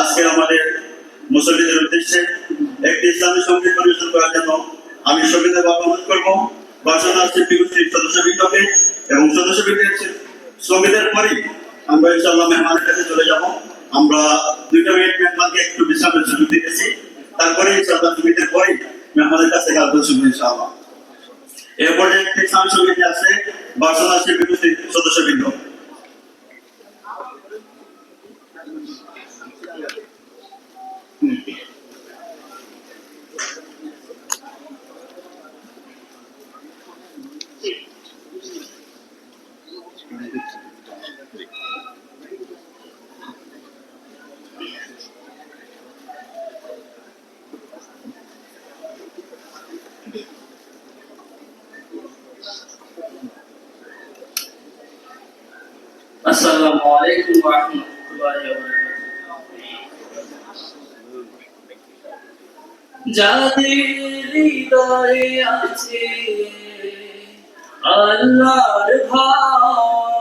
আজকে আমাদের মুসলিমদের উদ্দেশ্যে একটি ইসলামী সংগীত পরিবেশন করার জন্য আমি সঙ্গীতের বাবা অনুরোধ করব। বাসনা শিল্পী গোষ্ঠীর সদস্যবৃন্দকে এবং সদস্যবৃন্দের সঙ্গীতের পরই আমরা ইনশাল্লাহ মেহমানের কাছে চলে যাব। আমরা দুইটা মিনিট মেহমানকে একটু বিশ্রামের সুযোগ দিতেছি। তারপরে ইনশাল্লাহ সঙ্গীতের পরই মেহমানের কাছে গান শুনব ইনশাল্লাহ এরপরে একটি ইসলামী সংগীত আছে, বাসনা শিল্পী গোষ্ঠীর সদস্যবৃন্দ। Assalamualaikum warahmatullahi যাদের হৃদয়ে আছে আল্লাহর ভয়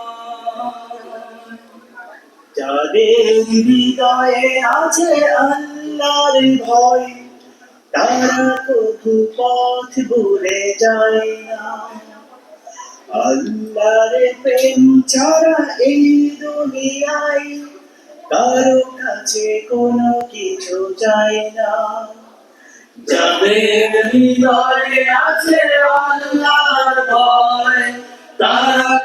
যাদের হৃদয়ে আছে আল্লাহর ভয় তারা কবু পথ ভুলে যায় না। আল্লাহর প্রেম ছাড়া এই দুনিয়ায় কারও কাছে কোনো কিছু চায় না। যাদের হৃদয়ে আছে আল্লাহর ভয় তারা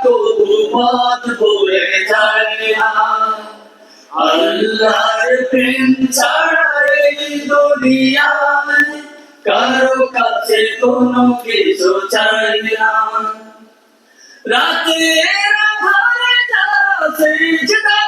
পথ ভুলে যায় না। আল্লাহর প্রেম ছাড়া দুনিয়ায় কারও কাছে কোনো কিছু চাই না। রয়, দু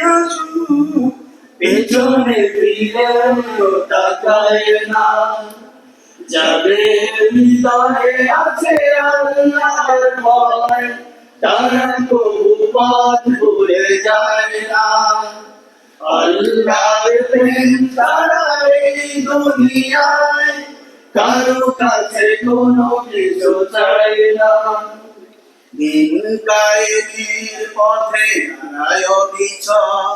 পেছনে ফিরেও তাকায় না যাবে হৃদয়ে আছে আল্লাহর ভয় তারা কবু পথ ভুলে যায় না আল্লাহর প্রেম তারা এই দুনিয়ায় কারও কাছে কোনো কিছু চাই না। দিন কায়েমের পথে হারায় বিচন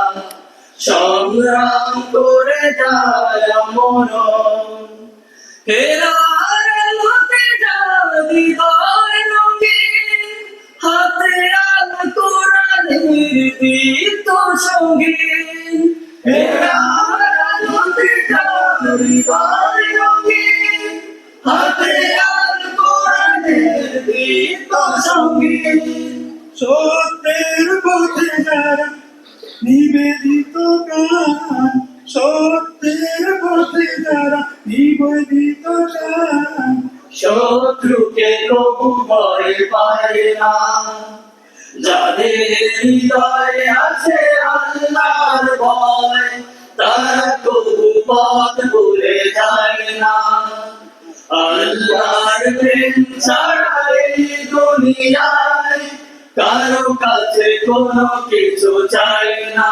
সংগ্রাম করে যায় মরণ। হেরার মতে যারা হৃদয় রঙিন হাতে আল কোরআনের দীপ্ত সঙ্গীন হেরার মতে যারা হৃদয় রঙিন হাতে আল কোরআনের দীপ্ত সঙ্গীন সত্যের পথে যারা নিবেদিত সত্যের পথে যারা নিবেদিত শত্রুকে কবু ভয় পায় না। যাদের হৃদয়ে আছে আল্লাহর ভয়, তারা কবু পথ ভুলে যায় না। আল্লাহর প্রেম ছাড়া এই দুনিয়ায় কারও কাছে কোনো কিছু চাই না।